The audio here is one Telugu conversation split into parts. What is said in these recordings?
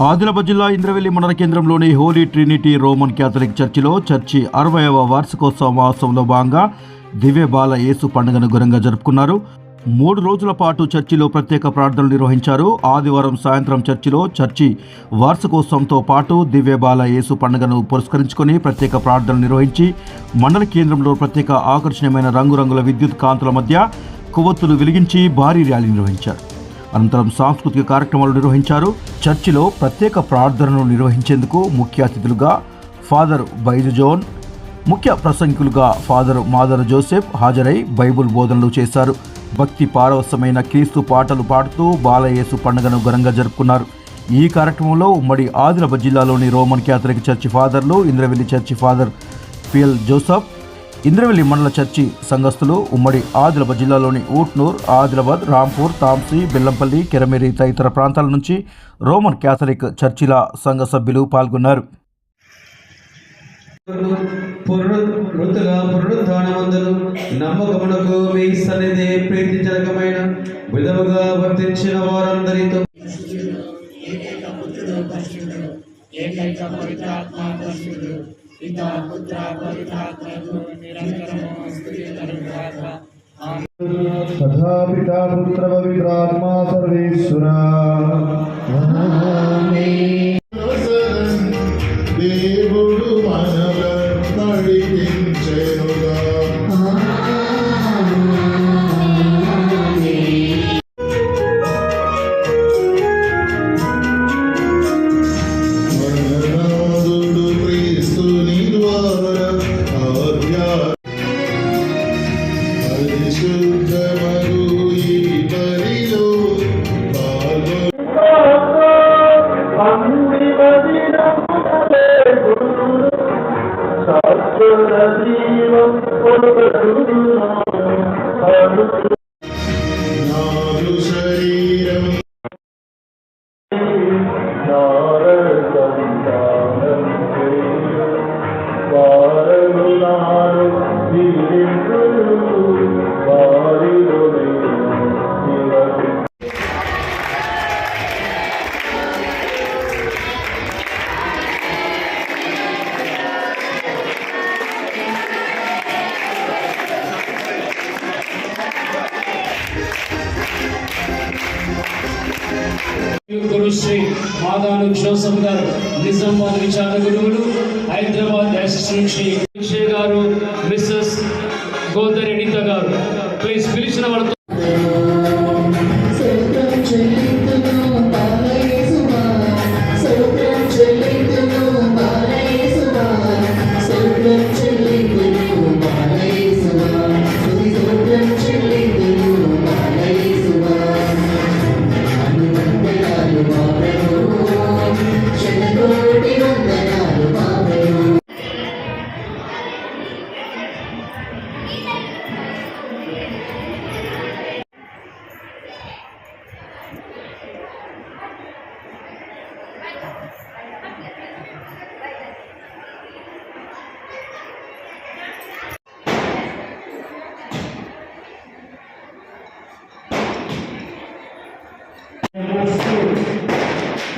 ఆదిలాబాద్ జిల్లా ఇంద్రవెల్లి మండల కేంద్రంలోని హోలీ ట్రినిటీ రోమన్ క్యాథలిక్ చర్చిలో చర్చి అరవైవ వార్షికోత్సవ మహోత్సవంలో భాగంగా దివ్య బాల యేసు పండుగను ఘనంగా జరుపుకున్నారు. మూడు రోజుల పాటు చర్చిలో ప్రత్యేక ప్రార్థనలు నిర్వహించారు. ఆదివారం సాయంత్రం చర్చిలో చర్చి వార్షికోత్సవంతో పాటు దివ్యబాల యేసు పండుగను పురస్కరించుకొని ప్రత్యేక ప్రార్థనలు నిర్వహించి మండల కేంద్రంలో ప్రత్యేక ఆకర్షణీయమైన రంగురంగుల విద్యుత్ కాంతుల మధ్య కొవ్వొత్తులు వెలిగించి భారీ ర్యాలీ నిర్వహించారు. అనంతరం సాంస్కృతిక కార్యక్రమాలు నిర్వహించారు. చర్చిలో ప్రత్యేక ప్రార్థనలు నిర్వహించేందుకు ముఖ్య అతిథులుగా ఫాదర్ బైజు జోన్ ముఖ్య ప్రసంగికులుగా ఫాదర్ మాదర్ జోసెఫ్ హాజరై బైబుల్ బోధనలు చేశారు. భక్తి పారవసమైన క్రీస్తు పాటలు పాడుతూ బాలయేసు పండుగను ఘనంగా జరుపుకున్నారు. ఈ కార్యక్రమంలో ఉమ్మడి ఆదిలాబాద్ జిల్లాలోని Roman Catholic church ఫాదర్లు Indravelli church father P L Joseph Indravelli మండల చర్చి సంఘస్థులు ఉమ్మడి ఆదిలాబాద్ జిల్లాలోని ఊట్నూర్ ఆదిలాబాద్ రాంపూర్ తాంసీ బెల్లంపల్లి కెరమేరి తదితర ప్రాంతాల నుంచి రోమన్ క్యాథలిక్ చర్చిల సంఘ సభ్యులు పాల్గొన్నారు. పునరుద్ధగా పునరుద్ధానమందును నమ్మకమునకు మీ సన్నిధి ప్రీతిజనకమైన విధముగా వర్తించిన వారందరితో ఏకైక పుత్రుడు పరిశుద్ధుడు ఏకైక పవిత్రాత్మ పరిశుద్ధుడు. పితా పుత్ర పవిత్రాత్మకు నిరంతరము స్థుతి కలుగుగాక సర్వేశ్వరా. الذين قلت మాదాను జోసఫ్ గారు నిజామాబాద్ విచారణ గురువులు హైదరాబాద్ శ్రీ విజయ్ గారు మిస్సెస్ గోదరి గారు. ప్లీజ్ పిలిచిన వాళ్ళతో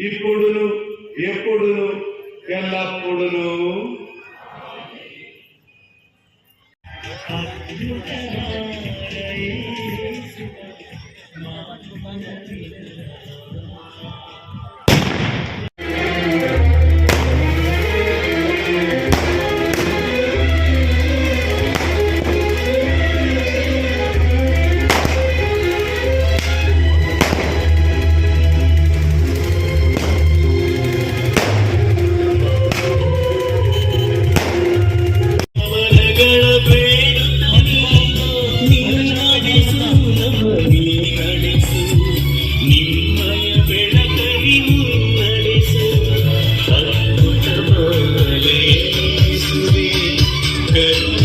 ఇప్పుడును ఎప్పుడును ఎల్లప్పుడును. Okay.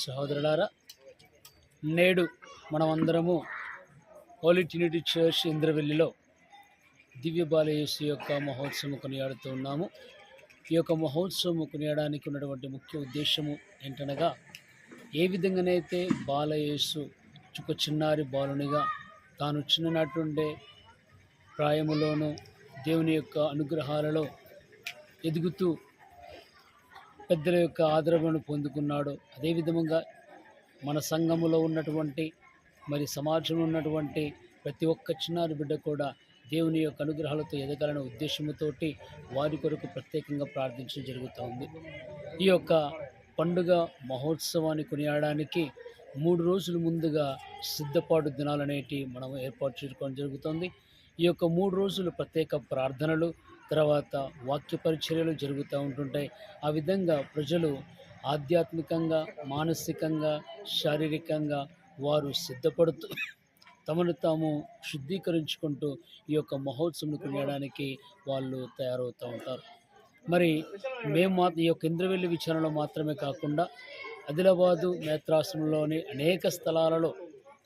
సహోదరులారా నేడు మనమందరము హోలీ ట్రినిటీ చర్చ్ ఇంద్రవెల్లిలో దివ్య బాలయేసు యొక్క మహోత్సవం కొనియాడుతూ ఉన్నాము. ఈ యొక్క మహోత్సవం కొనియాడడానికి ఉన్నటువంటి ముఖ్య ఉద్దేశము ఏంటనగా ఏ విధంగానైతే బాలయేసు ఒక చిన్నారి బాలునిగా తాను చిన్ననాటుండే ప్రాయములోనూ దేవుని యొక్క అనుగ్రహాలలో ఎదుగుతూ పెద్దల యొక్క ఆదరణను పొందుకున్నాడు. అదేవిధముగా మన సంఘములో ఉన్నటువంటి మరి సమాజంలో ఉన్నటువంటి ప్రతి ఒక్క చిన్నారి బిడ్డ కూడా దేవుని యొక్క అనుగ్రహాలతో ఎదగాలనే ఉద్దేశంతోటి వారి కొరకు ప్రత్యేకంగా ప్రార్థించడం జరుగుతూ ఉంది. ఈ యొక్క పండుగ మహోత్సవాన్ని కొనియాడడానికి మూడు రోజుల ముందుగా సిద్ధపాటు దినాలు అనేటివి మనం ఏర్పాటు చేసుకోవడం జరుగుతుంది. ఈ యొక్క మూడు రోజులు ప్రత్యేక ప్రార్థనలు తర్వాత వాక్య పరిచర్యలు జరుగుతూ ఉంటుంటాయి. ఆ విధంగా ప్రజలు ఆధ్యాత్మికంగా మానసికంగా శారీరకంగా వారు సిద్ధపడుతూ తమను తాము శుద్ధీకరించుకుంటూ ఈ యొక్క మహోత్సవం కొనియడానికి వాళ్ళు తయారవుతూ ఉంటారు. మరి మేము మా ఈ యొక్క ఇంద్రవెల్లి విచారణలో మాత్రమే కాకుండా ఆదిలాబాదు నేత్రాశ్రమంలోని అనేక స్థలాలలో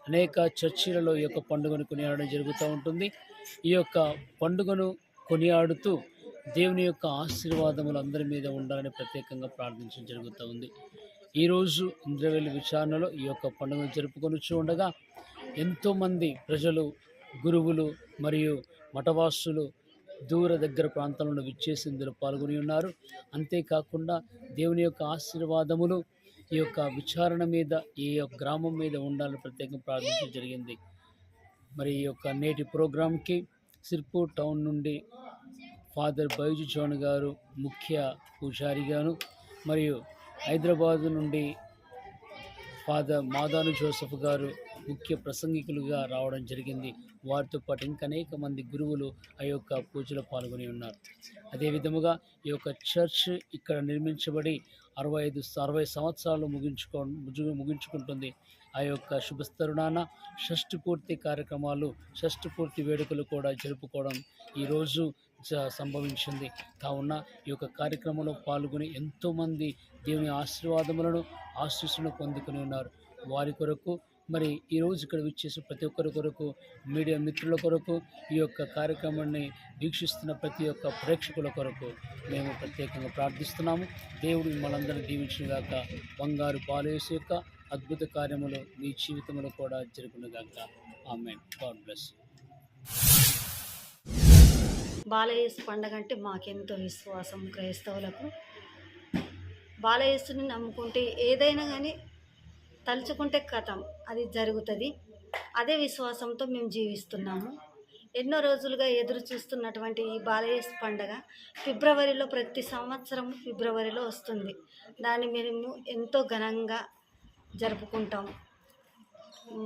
అనేక చర్చిలలో ఈ యొక్క పండుగను కొనియాడడం జరుగుతూ ఉంటుంది. ఈ యొక్క పండుగను కొనియాడుతూ దేవుని యొక్క ఆశీర్వాదములు అందరి మీద ఉండాలని ప్రత్యేకంగా ప్రార్థించడం జరుగుతూ ఉంది. ఈరోజు ఇంద్రవేలి విచారణలో ఈ యొక్క పండుగను జరుపుకొని ఉండగా ఎంతోమంది ప్రజలు గురువులు మరియు మఠవాసులు దూర దగ్గర ప్రాంతాలను విచ్చేసి ఇందులో పాల్గొని ఉన్నారు. అంతేకాకుండా దేవుని యొక్క ఆశీర్వాదములు ఈ యొక్క విచారణ మీద ఈ యొక్క గ్రామం మీద ఉండాలని ప్రత్యేకంగా ప్రార్థించడం జరిగింది. మరి ఈ యొక్క నేటి ప్రోగ్రాంకి సిర్పూర్ టౌన్ నుండి ఫాదర్ బైజు చౌన్ గారు ముఖ్య పూజారిగాను మరియు హైదరాబాద్ నుండి ఫాదర్ మాదాను జోసఫ్ గారు ముఖ్య ప్రసంగికులుగా రావడం జరిగింది. వారితో పాటు ఇంకా అనేక మంది గురువులు ఆ యొక్క పూజలో పాల్గొని ఉన్నారు. అదే విధముగా ఈ యొక్క చర్చ్ ఇక్కడ నిర్మించబడి అరవై ఐదు అరవై సంవత్సరాలు ముగించుకో ముగించుకుంటుంది. ఆ యొక్క శుభస్తరుణాన షష్ఠ పూర్తి కార్యక్రమాలు షష్ఠ పూర్తి వేడుకలు కూడా జరుపుకోవడం ఈరోజు సంభవించింది. కావున ఈ యొక్క కార్యక్రమంలో పాల్గొని ఎంతోమంది దేవుని ఆశీర్వాదములను ఆశీస్సులను పొందుకుని ఉన్నారు. వారి కొరకు మరి ఈరోజు ఇక్కడ విచ్చేసి ప్రతి ఒక్కరి కొరకు మీడియా మిత్రుల కొరకు ఈ యొక్క కార్యక్రమాన్ని వీక్షిస్తున్న ప్రతి ఒక్క ప్రేక్షకుల కొరకు మేము ప్రత్యేకంగా ప్రార్థిస్తున్నాము. దేవుడు మనందరినీ దీవించినగాక బంగారు పాలేసి యొక్క అద్భుత కార్యములు మీ జీవితంలో కూడా జరుగునుగాక. ఆమె గాడ్ బ్లెస్ బాలయేసు పండగ అంటే మాకెంతో విశ్వాసం క్రైస్తవులకు. బాలయేసుని నమ్ముకుంటే ఏదైనా కానీ తలుచుకుంటే కథం అది జరుగుతుంది. అదే విశ్వాసంతో మేము జీవిస్తున్నాము. ఎన్నో రోజులుగా ఎదురు చూస్తున్నటువంటి ఈ బాలయేసు పండగ ఫిబ్రవరిలో ప్రతి సంవత్సరం ఫిబ్రవరిలో వస్తుంది. దాన్ని మేము ఎంతో ఘనంగా జరుపుకుంటాం.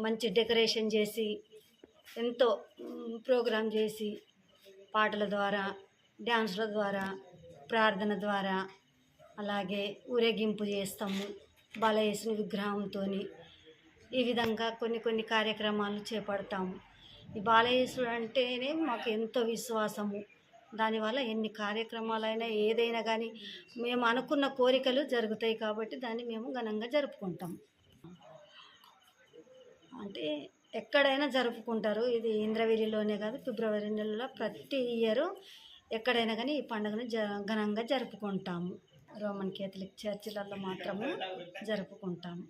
మంచి డెకరేషన్ చేసి ఎంతో ప్రోగ్రాం చేసి పాటల ద్వారా డ్యాన్సుల ద్వారా ప్రార్థన ద్వారా అలాగే ఊరేగింపు చేస్తాము బాలయేసుని విగ్రహంతో ఈ విధంగా కొన్ని కొన్ని కార్యక్రమాలు చేపడతాము. ఈ బాలయేసుడు అంటేనే మాకు ఎంతో విశ్వాసము. దానివల్ల ఎన్ని కార్యక్రమాలైనా ఏదైనా కానీ మేము అనుకున్న కోరికలు జరుగుతాయి కాబట్టి దాన్ని మేము ఘనంగా జరుపుకుంటాం. అంటే ఎక్కడైనా జరుపుకుంటారు. ఇది ఇంద్రవీరిలోనే కాదు ఫిబ్రవరి నెలలో ప్రతి ఇయర్ ఎక్కడైనా కానీ ఈ పండుగను జ ఘనంగా జరుపుకుంటాము. రోమన్ కేథలిక్ చర్చిలలో మాత్రము జరుపుకుంటాము.